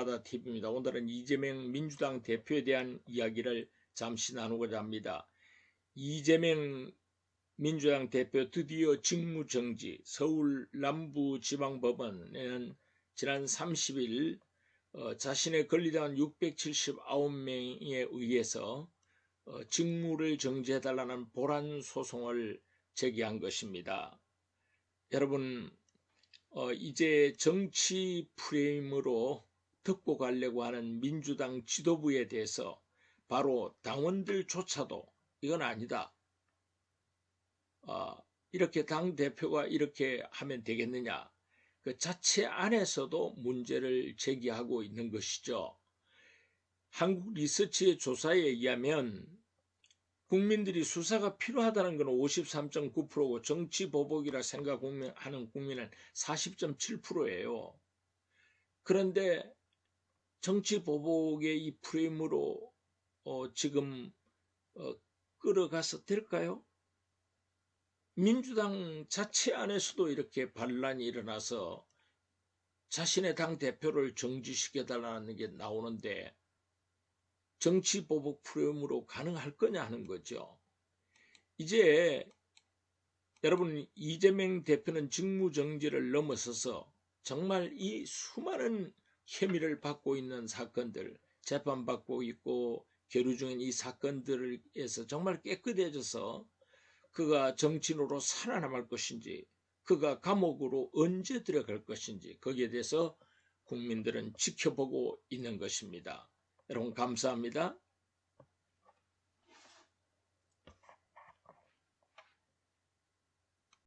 바다 TV입니다. 오늘은 이재명 민주당 대표에 대한 이야기를 잠시 나누고자 합니다. 이재명 민주당 대표 드디어 직무정지 서울 남부지방법원에는 지난 30일 어, 자신의 권리당한 679명에 의해서 어, 직무를 정지해달라는 보란 소송을 제기한 것입니다. 여러분 어, 이제 정치 프레임으로 듣고 가려고 하는 민주당 지도부에 대해서 바로 당원들조차도 이건 아니다. 어, 이렇게 당 대표가 이렇게 하면 되겠느냐? 그 자체 안에서도 문제를 제기하고 있는 것이죠. 한국 리서치의 조사에 의하면 국민들이 수사가 필요하다는 것은 53.9%고 정치 보복이라 생각하는 국민은 40.7%예요. 그런데 정치 보복의 이 프레임으로 어, 지금 어, 끌어가서 될까요? 민주당 자체 안에서도 이렇게 반란이 일어나서 자신의 당 대표를 정지시켜 달라는 게 나오는데 정치 보복 프레임으로 가능할 거냐 하는 거죠. 이제 여러분 이재명 대표는 직무정지를 넘어서서 정말 이 수많은 혐의를 받고 있는 사건들 재판받고 있고 계류 중인 이 사건들에서 정말 깨끗해져서 그가 정치인으로 살아남을 것인지 그가 감옥으로 언제 들어갈 것인지 거기에 대해서 국민들은 지켜보고 있는 것입니다. 여러분 감사합니다.